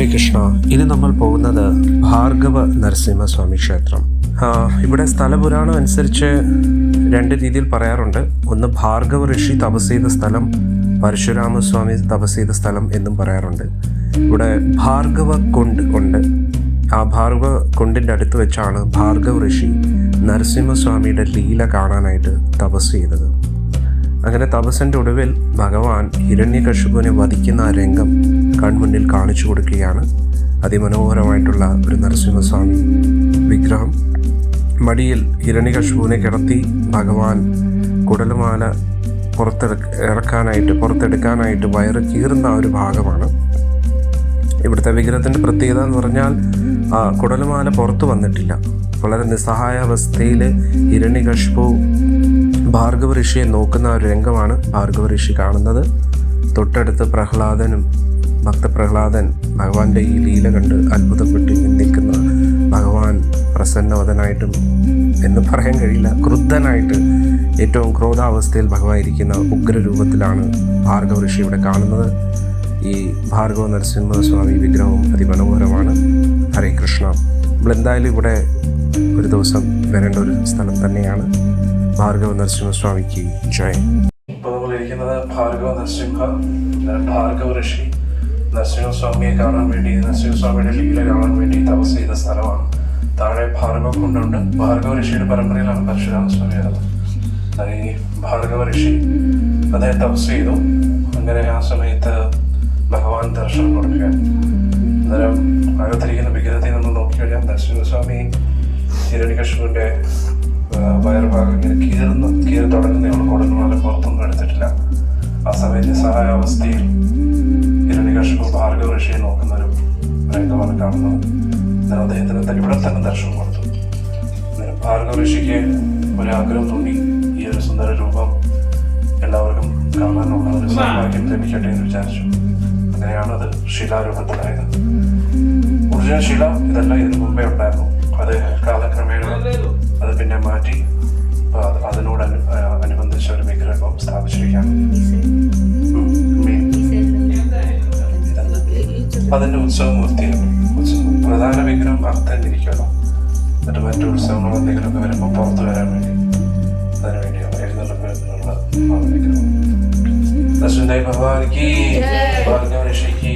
ഹരേ കൃഷ്ണ. ഇനി നമ്മൾ പോകുന്നത് ഭാർഗവ നരസിംഹസ്വാമി ക്ഷേത്രം. ഇവിടെ സ്ഥലപുരാണം അനുസരിച്ച് രണ്ട് രീതിയിൽ പറയാറുണ്ട്. ഒന്ന് ഭാർഗവ ഋഷി തപസ് ചെയ്ത സ്ഥലം പരശുരാമസ്വാമി തപസ് ചെയ്ത സ്ഥലം എന്നും പറയാറുണ്ട്. ഇവിടെ ഭാർഗവ കുണ്ട് ഉണ്ട്. ആ ഭാർഗവ കുണ്ടിന്റെ അടുത്ത് വെച്ചാണ് ഭാർഗവ ഋഷി നരസിംഹസ്വാമിയുടെ ലീല കാണാനായിട്ട് തപസ് ചെയ്തത്. അങ്ങനെ തപസ്സിന്റെ ഒടുവിൽ ഭഗവാൻ ഹിരണ്യകശുപുവിനെ വധിക്കുന്ന ആ രംഗം കൺമുന്നിൽ കാണിച്ചു കൊടുക്കുകയാണ്. അതിമനോഹരമായിട്ടുള്ള ഒരു നരസിംഹസ്വാമി വിഗ്രഹം. മടിയിൽ ഹിരണ്യകശുപുവിനെ കിടത്തി ഭഗവാൻ കുടലുമാല പുറത്തെടുക്ക ഇറക്കാനായിട്ട് പുറത്തെടുക്കാനായിട്ട് വയറ് കീറുന്ന ഒരു ഭാഗമാണ്. ഇവിടുത്തെ വിഗ്രഹത്തിന്റെ പ്രത്യേകത എന്ന് പറഞ്ഞാൽ ആ കുടലുമാല പുറത്തു വന്നിട്ടില്ല. വളരെ നിസ്സഹായാവസ്ഥയിൽ ഹിരണ്യകശിപു ഭാർഗവ ഋഷിയെ നോക്കുന്ന ഒരു രംഗമാണ് ഭാർഗവ ഋഷി കാണുന്നത്. തൊട്ടടുത്ത് പ്രഹ്ലാദനും ഭക്തപ്രഹ്ലാദൻ ഭഗവാന്റെ ഈ ലീല കണ്ട് അത്ഭുതപ്പെട്ട് നിൽക്കുന്ന ഭഗവാൻ പ്രസന്നവതനായിട്ടും എന്ന് പറയാൻ കഴിയില്ല ക്രുദ്ധനായിട്ട് ഏറ്റവും ക്രോധാവസ്ഥയിൽ ഭഗവാൻ ഇരിക്കുന്ന ഉഗ്രരൂപത്തിലാണ് ഭാർഗവ ഋഷി ഇവിടെ കാണുന്നത്. ഈ ഭാർഗവ നരസിംഹസ്വാമി വിഗ്രഹവും അതിമനോഹരമാണ്. ഹരേ കൃഷ്ണ. നമ്മൾ എന്തായാലും ഇവിടെ ഒരു ദിവസം വരേണ്ട ഒരു സ്ഥലം തന്നെയാണ് ഭാർഗവ നരസിംഹസ്വാമിക്ക്. ജയ്. ഇപ്പോൾ നമ്മൾ ഇരിക്കുന്നത് ഭാർഗവ നരസിംഹ ഭാർഗവ ഋഷി. നരസിംഹസ്വാമിയെ കാണാൻ വേണ്ടി നരസിംഹസ്വാമിയുടെ ലീല കാണാൻ വേണ്ടി തപസ് ചെയ്ത സ്ഥലമാണ്. താഴെ ഭാർഗവ കുണ്ടുണ്ട്. ഭാർഗവ ഋഷിയുടെ പരമ്പരയിലാണ് പരശുരാമസ്വാമി വരുന്നത് അത് ഈ ഭാർഗവ ഋഷി അദ്ദേഹം തപസ് ചെയ്തു. അങ്ങനെ ആ സമയത്ത് ഭഗവാൻ ദർശനം കൊടുക്കുക അന്നേരം അകത്തിരിക്കുന്ന വിഗ്രഹത്തെ നമ്മൾ നോക്കിക്കഴിഞ്ഞാൽ നരസിംഹസ്വാമി ഹിരണ്യകശുവിന്റെ വയർഭാഗം ഇങ്ങനെ കീറുന്ന കീറി തുടങ്ങുന്നതാണ് കൊടുക്കുമാല പുറത്തൊന്നും എടുത്തിട്ടില്ല. ആ സമയത്ത് സഹായാവസ്ഥയിൽ ഹിരണ്യകശു ഭാർഗവ ഋഷിയെ നോക്കുന്ന ഒരു രംഗമാണ് കാണുന്നത്. അന്നേരം അദ്ദേഹത്തിന് തന്നെ ഇവിടെ തന്നെ ദർശനം കൊടുത്തു. ഭാർഗവ ഋഷിക്ക് ഒരാഗ്രഹം തോന്നി. ഈ ഒരു സുന്ദര രൂപം എല്ലാവർക്കും കാണാനുള്ള ഒരു സൗഭാഗ്യം ലഭിക്കട്ടെ എന്ന് വിചാരിച്ചു. അങ്ങനെയാണ് അത് ശിലാരൂപത്തിലായത്. ഒറിജിനൽ ശില ഇതെല്ലാം ഇതിനു മുമ്പേ ഉണ്ടായിരുന്നു. അത് കാലക്രമേണ അത് പിന്നെ മാറ്റി അതിനോട് അനു അനുബന്ധിച്ച ഒരു വിഗ്രഹം സ്ഥാപിച്ചിരിക്കുകയാണ്. അതിന്റെ ഉത്സവമൂർത്തിയാണ് ഉത്സവം പ്രധാന വിഗ്രഹം അർത്ഥന്നിരിക്കുമല്ലോ എന്നിട്ട് മറ്റു ഉത്സവങ്ങൾ എന്തെങ്കിലുമൊക്കെ വരുമ്പോൾ പുറത്തു വരാൻ വേണ്ടി. അതിനു വേണ്ടിയാണ് എഴുന്നള്ളിപ്പ് എന്നുള്ള ആ വിഗ്രഹം. ദർശനായി ഭഗവാൻ കി ഭാർഗവ ഋഷി കി